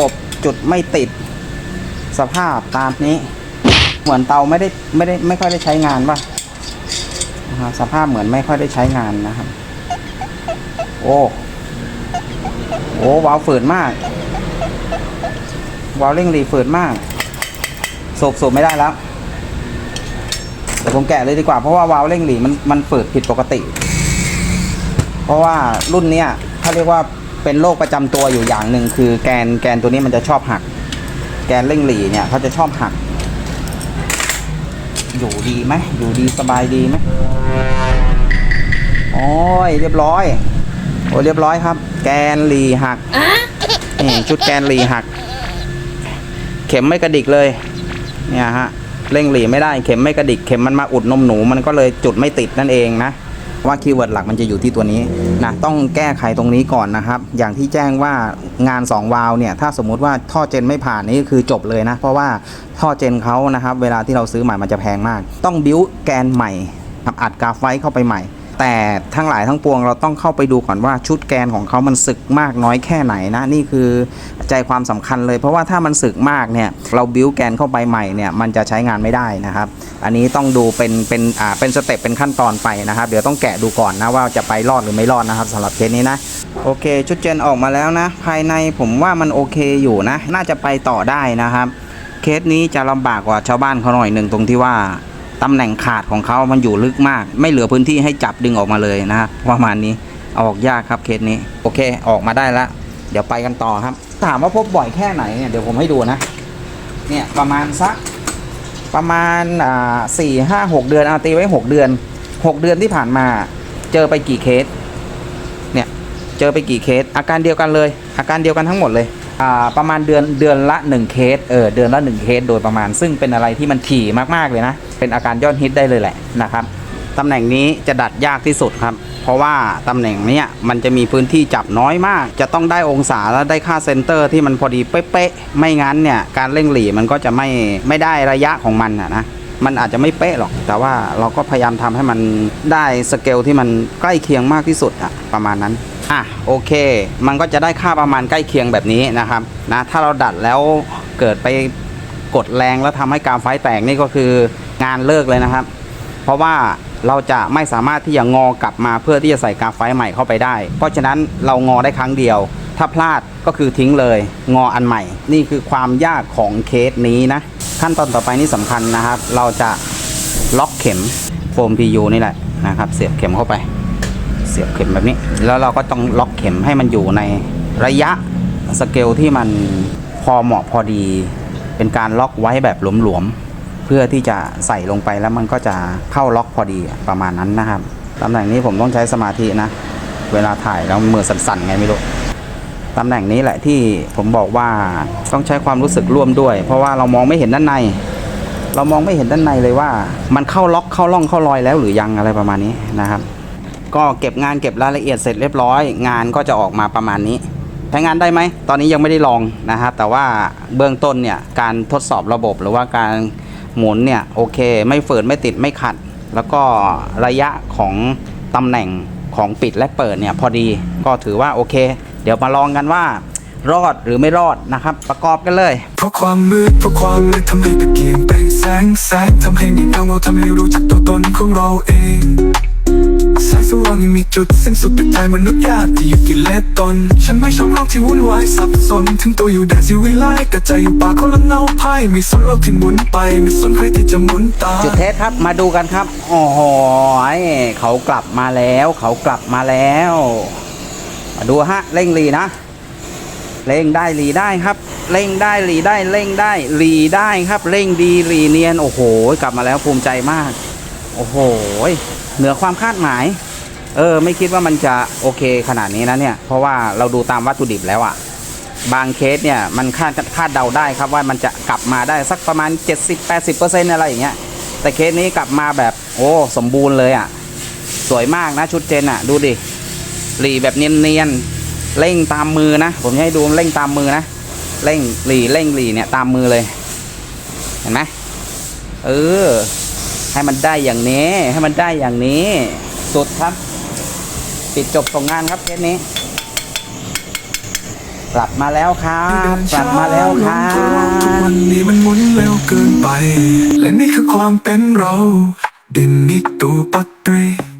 บบจุดไม่ติดสภาพตามนี้ เหมือนเตาไม่ได้ไม่ได้ไม่ค่อยได้ใช้งานป่ะนะครับสภาพเหมือนไม่ค่อยได้ใช้งานนะครับ โอ้โอ้วาล์วฝืดมากวาล์วเร่งรีฝืดมากสูบสูบไม่ได้แล้วเดี๋ยวผมแกะเลยดีกว่าเพราะว่าวาล์วเร่งหลีมันมันฝืดผิดปกติ เพราะว่ารุ่นเนี้ยเขาเรียกว่า เป็นโรคประจำตัวอยู่อย่างหนึ่งคือแกนแกนตัวนี้มันจะชอบหัก แกนเร่งหลีเนี่ยเขาจะชอบหัก อยู่ดีไหมอยู่ดีสบายดีไหมโอ้ยเรียบร้อยโอ้เรียบร้อยครับ แกนหลีหักนี่ชุดแกนหลีหัก เข็มไม่กระดิกเลย เนี่ยฮะเร่งหลีไม่ได้เข็มไม่กระดิกเข็มมันมาอุดนมหนูมันก็เลยจุดไม่ติดนั่นเองนะ ว่าคีย์เวิร์ดหลักมันจะอยู่ที่ตัวนี้นะต้องแก้ไขตรงนี้ก่อนนะครับ อย่างที่แจ้งว่างาน 2 วาล์วเนี่ยถ้าสมมุติว่าท่อเจนไม่ผ่านนี่คือจบเลยนะ เพราะว่าท่อเจนเขานะครับ เวลาที่เราซื้อใหม่มันจะแพงมาก ต้องบิ้วแกนใหม่ทับอัดกราฟไว้เข้าไปใหม่ แต่ทั้งหลายทั้งปวงเราต้องเข้าไปดูก่อนว่าชุดแกนของเขามันสึกมากน้อยแค่ไหนนะ นี่คือใจความสำคัญเลย เพราะว่าถ้ามันสึกมากเนี่ยเราบิ้วแกนเข้าไปใหม่เนี่ยมันจะใช้งานไม่ได้นะครับ อันนี้ต้องดูเป็นเป็นอ่าเป็นสเต็ปเป็นขั้นตอนไปนะครับ เดี๋ยวต้องแกะดูก่อนนะว่าจะไปรอดหรือไม่รอดนะครับสำหรับเคสนี้นะโอเค ชุดเจนออกมาแล้วนะ ภายในผมว่ามันโอเคอยู่นะ น่าจะไปต่อได้นะครับ เคสนี้จะลำบากกว่าชาวบ้านเขาหน่อยหนึ่งตรงที่ว่า ตำแหน่งขาดของเขามันอยู่ลึกมาก ไม่เหลือพื้นที่ให้จับดึงออกมาเลยนะประมาณนี้ออกยากครับเคสนี้ โอเค ออกมาได้แล้วเดี๋ยวไปกันต่อครับ ถามว่าพบบ่อยแค่ไหนเนี่ยเดี๋ยวผมให้ดูนะ เนี่ยประมาณสักประมาณอ่าสี่ห้าหกเดือนเอาตีไว้หกเดือนหกเดือนที่ผ่านมา เจอไปกี่เคสเนี่ยเจอไปกี่เคสอาการเดียวกันเลย อาการเดียวกันทั้งหมดเลย ประมาณเดือนเดือนละ 1 เคสเออเดือนละ 1 เคสโดยประมาณ ซึ่งเป็นอะไรที่มันถี่มากๆเลยนะ เป็นอาการยอดฮิตได้เลยแหละนะครับตำแหน่งนี้จะดัดยากที่สุดครับ เพราะว่าตำแหน่งนี้มันจะมีพื้นที่จับน้อยมาก จะต้องได้องศาและได้ค่าเซนเตอร์ที่มันพอดีเป๊ะๆไม่งั้นเนี่ยการเร่งหลีมันก็จะไม่ไม่ได้ระยะของมันนะมันอาจจะไม่เป๊ะหรอก แต่ว่าเราก็พยายามทำให้มันได้สเกลที่มันใกล้เคียงมากที่สุดอะประมาณนั้น อะโอเค มันก็จะได้ค่าประมาณใกล้เคียงแบบนี้นะครับนะถ้าเราดัดแล้วเกิดไปกดแรงแล้วทำให้กามไฟแตกนี่ก็คืองานเลิกเลยนะครับ เพราะว่าเราจะไม่สามารถที่จะงอกลับมาเพื่อที่จะใส่กาฟไฟใหม่เข้าไปได้ เพราะฉะนั้นเรางอได้ครั้งเดียว ถ้าพลาดก็คือทิ้งเลย งออันใหม่ นี่คือความยากของเคสนี้นะ ขั้นตอนต่อไปนี่สำคัญนะครับ เราจะล็อกเข็มโฟม PU นี่แหละนะครับ เสียบเข็มเข้าไป เสียบเข็มแบบนี้ แล้วเราก็ต้องล็อกเข็มให้มันอยู่ในระยะสเกลที่มันพอเหมาะพอดี เป็นการล็อกไว้แบบหลวมๆเพื่อที่จะใส่ลงไปแล้วมันก็จะเข้าล็อกพอดีประมาณนั้นนะครับตำแหน่งนี้ผมต้องใช้สมาธินะ เวลาถ่ายแล้วมือสั่นๆไงไม่รู้ตำแหน่งนี้แหละที่ผมบอกว่าต้องใช้ความรู้สึกร่วมด้วย เพราะว่าเรามองไม่เห็นด้านใน เรามองไม่เห็นด้านในเลยว่า มันเข้าล็อกเข้าร่องเข้ารอยแล้วหรือยังอะไรประมาณนี้นะครับ ก็เก็บงานเก็บรายละเอียดเสร็จเรียบร้อย งานก็จะออกมาประมาณนี้ใช้งานได้ไหม ตอนนี้ยังไม่ได้ลองนะครับแต่ว่าเบื้องต้นเนี่ยการทดสอบระบบหรือว่าการหมุนเนี่ยโอเค ไม่ฝืนไม่ติดไม่ขัด แล้วก็ระยะของตำแหน่งของปิดและเปิดเนี่ยพอดีก็ถือว่าโอเค เดี๋ยวมาลองกันว่ารอดหรือไม่รอดนะครับ ประกอบกันเลยเพราะความมืดเพราะความมืดทำให้ตะเกียงเป็นแสงแสงทำให้มีเงาเงาทำให้รู้จักตัวตนของเราเอง แสงสว่างยังมีจุดสิ้นสุดเป็นใจมนุษย์ยากที่อยู่กิเลสตน ฉันไม่ชอบโลกที่วุ่นวายสับสน ถึงตัวอยู่แดนสิวิไลกระจอยู่ป่าคนละเงาไพ่มีสนโลกที่หมุนไป มีสนใครที่จะหมุนตาจุดเทสครับมาดูกันครับโอ้โหเขากลับมาแล้ว เขากลับมาแล้วมาดูฮะเร่งรีนะเร่งได้รีได้ครับเร่งได้รีได้เร่งได้รีได้ครับ เร่งดีรีเนียนโอ้โห กลับมาแล้วภูมิใจมาก โอ้โห เหนือความคาดหมาย เออ ไม่คิดว่ามันจะโอเคขนาดนี้นะเนี่ย เพราะว่าเราดูตามวัตถุดิบแล้วอะบางเคสเนี่ยมันคาดคาดเดาได้ครับว่ามันจะกลับมาได้สักประมาณ 70-80%อะไรอย่างเงี้ย แต่เคสนี้กลับมาแบบโอ้สมบูรณ์เลยอะ่ะ สวยมากนะชุดเจนอะ่ะ ดูดิหลีแบบเนียนๆเร่งตามมือนะ ผมให้ดูเร่งตามมือนะ เร่งหลีเร่งหลีเนี่ยตามมือเลย เห็นไหมเออ ให้มันได้อย่างนี้ ให้มันได้อย่างนี้ สุดครับ ปิดจบส่งงานครับเคสนี้เกลับมาแล้วครับกลับมาแล้วครัทุกบวันนี้มันหมุนเร็วเกินไป และนี่คือความเป็นเราดินนิตูปัตตรี